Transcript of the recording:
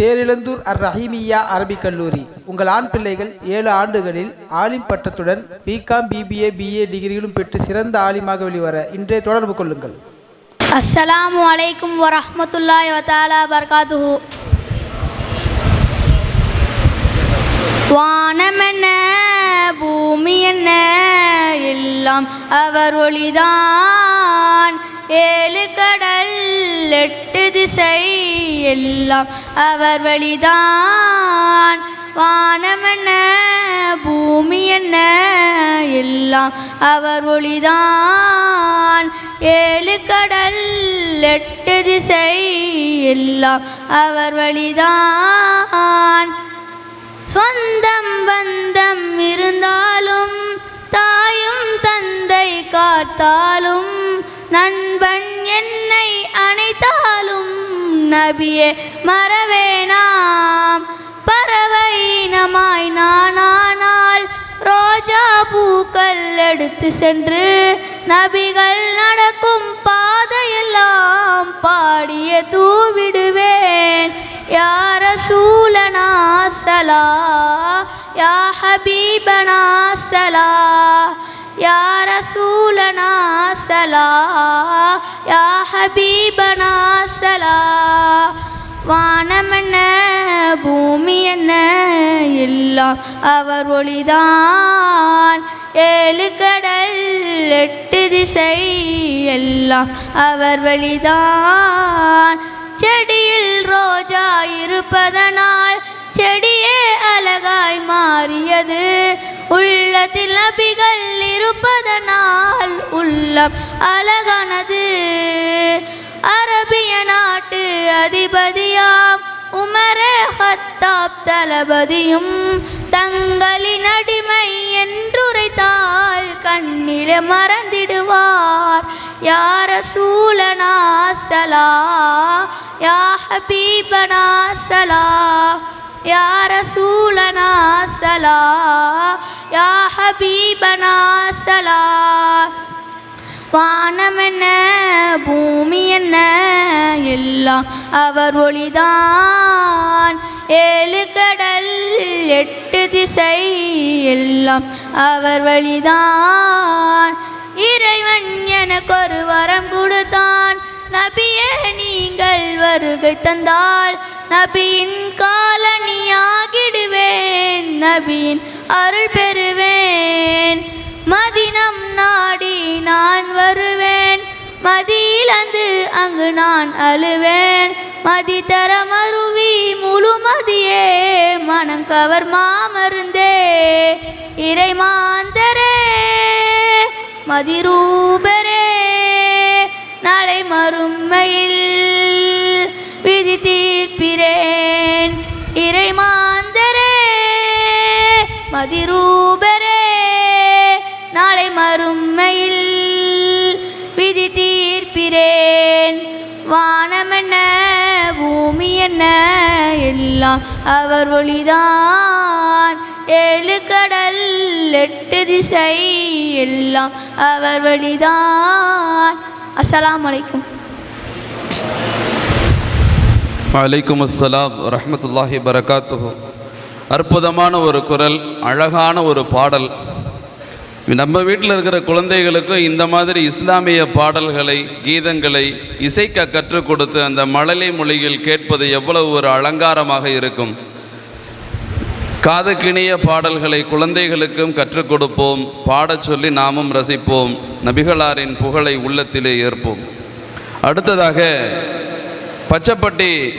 தேரிழந்தூர் அர் ரஹீமியா அரபிக் கல்லூரி. உங்கள் ஆண் பிள்ளைகள் ஏழு ஆண்டுகளில் ஆலிம் பட்டத்துடன் பிகாம் பிபிஏ பிஏ டிகிரிகளும் பெற்று சிறந்த ஆலிமாக வெளிவர இன்றே தொடர்பு கொள்ளுங்கள். அஸ்ஸலாமு அலைக்கும் வரமத்துல்லாய் வத்தாலா பரகாத்துஹு. வானம் என்ன பூமி என்ன எல்லாம் அவர் ஒளிதான். ஏழு கடல் எட்டு திசை எல்லாம் அவர் வழிதான். வானம் என்ன பூமி என்ன எல்லாம் அவர் ஒளிதான். ஏழு கடல் எட்டு திசை எல்லாம் அவர் வழிதான். சொந்தம் பந்தம் இருந்தாலும் தாயும் தந்தை காத்தாலும் நன் நபியே மறவேனாம் பறவை இனமாய் நானானால் ரோஜா பூக்கள் எடுத்து சென்று நபிகள் நடக்கும் பாதையெல்லாம் பாடிய தூவிடுவேன். யார சூலனா சலா யா ஹபீபனா சலா யார சூலனா சலா யா ஹபீபனா சலா. வானம் என்ன பூமி என்ன எல்லாம் அவர் ஒளிதான். ஏழு கடல் எட்டு திசை எல்லாம் அவர் வழிதான். செடியில் ரோஜா இருப்பதனால் செடியே அழகாய் மாறியது. உள்ளத்தில் நபிகள் இருப்பதனால் உள்ளம் அழகானது. அரபிய நாட்டு அதிபதி உமரே ஹத்தாப் தளபதியும் தங்களின் அடிமை என்றுரைத்தால் கண்ணிலே மறந்திடுவார். யார சூலனா சலா யா ஹபீபனா சலா யார சூலனா சலா யா ஹபீபனா சலா. வானம் என்ன பூமி என்ன எல்லாம் அவர் ஒளிதான். ஏழு கடல் எட்டு திசை எல்லாம் அவர் வழிதான். இறைவன் எனக்கு ஒரு வரம் கொடுத்தான். நபியே நீங்கள் வருகை தந்தால் நபியின் காலனியாகிடுவேன் நபியின் அருள் பெறுவேன். மதினம் நாடி அங்கு நான் அழுவேன். மதி தர மருவி முழு மதியே. மனங்கவர் மாமருந்தே. இறை மாந்தரே. மதிரூபரே நாளை மறுமையில் விதி தீர்ப்பிரேன் இறை மாந்தரே. மதிரூபரே என்ன எல்லாம் அவர் ஒளிதான்? ஏழு கடல் எட்டு திசை எல்லாம் அவர் வழிதான் அஸ்லாம் வலைக்கும் வலைக்கும் அஸ்ஸலாம் ரஹமத்துல்லாஹி பரகாத்து அற்புதமான ஒரு குரல் அழகான ஒரு பாடல். நம்ம வீட்டில் இருக்கிற குழந்தைகளுக்கும் இந்த மாதிரி இஸ்லாமிய பாடல்களை கீதங்களை இசைக்க கற்றுக் கொடுத்து அந்த மழலை மொழியில் கேட்பது எவ்வளவு ஒரு அலங்காரமாக இருக்கும். காதுக்கிணிய பாடல்களை குழந்தைகளுக்கும் கற்றுக் கொடுப்போம். பாடச் சொல்லி நாமும் ரசிப்போம். நபிகளாரின் புகழை உள்ளத்திலே ஏற்போம். அடுத்ததாக பச்சப்பட்டி